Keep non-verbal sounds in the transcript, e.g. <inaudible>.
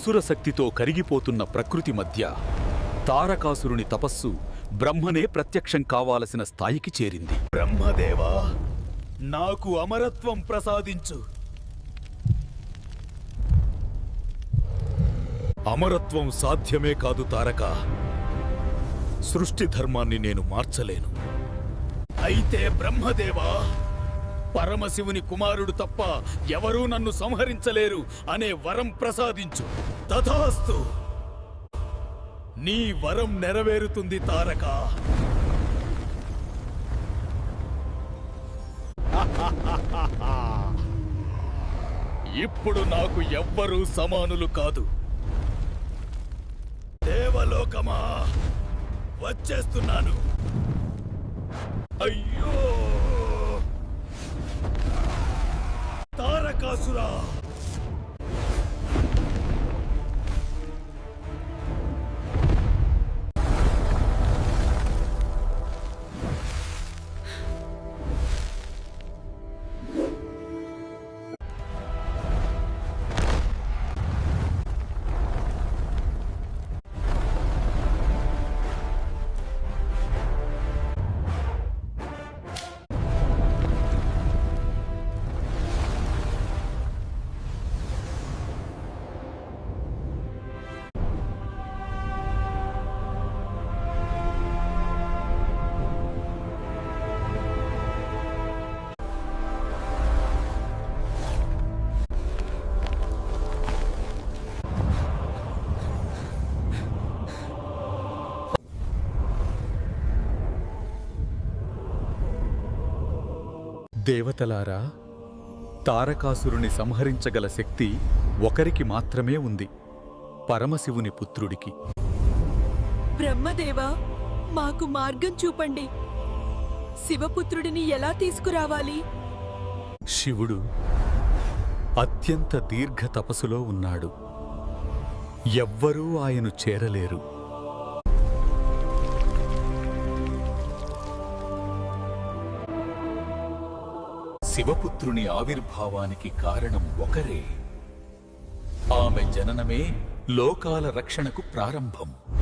అసురశక్తితో కరిగిపోతున్న ప్రకృతి మధ్య తారకాసురుని తపస్సు బ్రహ్మనే ప్రత్యక్షం కావాల్సిన స్థాయికి చేరింది. బ్రహ్మదేవా నాకు అమరత్వం ప్రసాదించు. అమరత్వం సాధ్యమే కాదు తారక. సృష్టి ధర్మాన్ని నేను మార్చలేను. అయితే బ్రహ్మదేవా పరమశివుని కుమారుడు తప్ప ఎవరూ నన్ను సంహరించలేరు అనే వరం ప్రసాదించు. తథాస్తు. నీ వరం నెరవేరుతుంది తారక. <laughs> ఇప్పుడు నాకు ఎవ్వరూ సమానులు కాదు. దేవలోకమా వచ్చేస్తున్నాను. అయ్యో! దేవతలారా తారకాసురుని సంహరించగల శక్తి ఒకరికి మాత్రమే ఉంది పరమశివుని పుత్రుడికి. బ్రహ్మదేవా మాకు మార్గం చూపండి. శివపుత్రుడిని ఎలా తీసుకురావాలి? శివుడు అత్యంత దీర్ఘ తపస్సులో ఉన్నాడు. ఎవ్వరూ ఆయను చేరలేరు. శివపుత్రుని ఆవిర్భావానికి కారణం ఒకరే. ఆమె జననమే లోకాల రక్షణకు ప్రారంభం.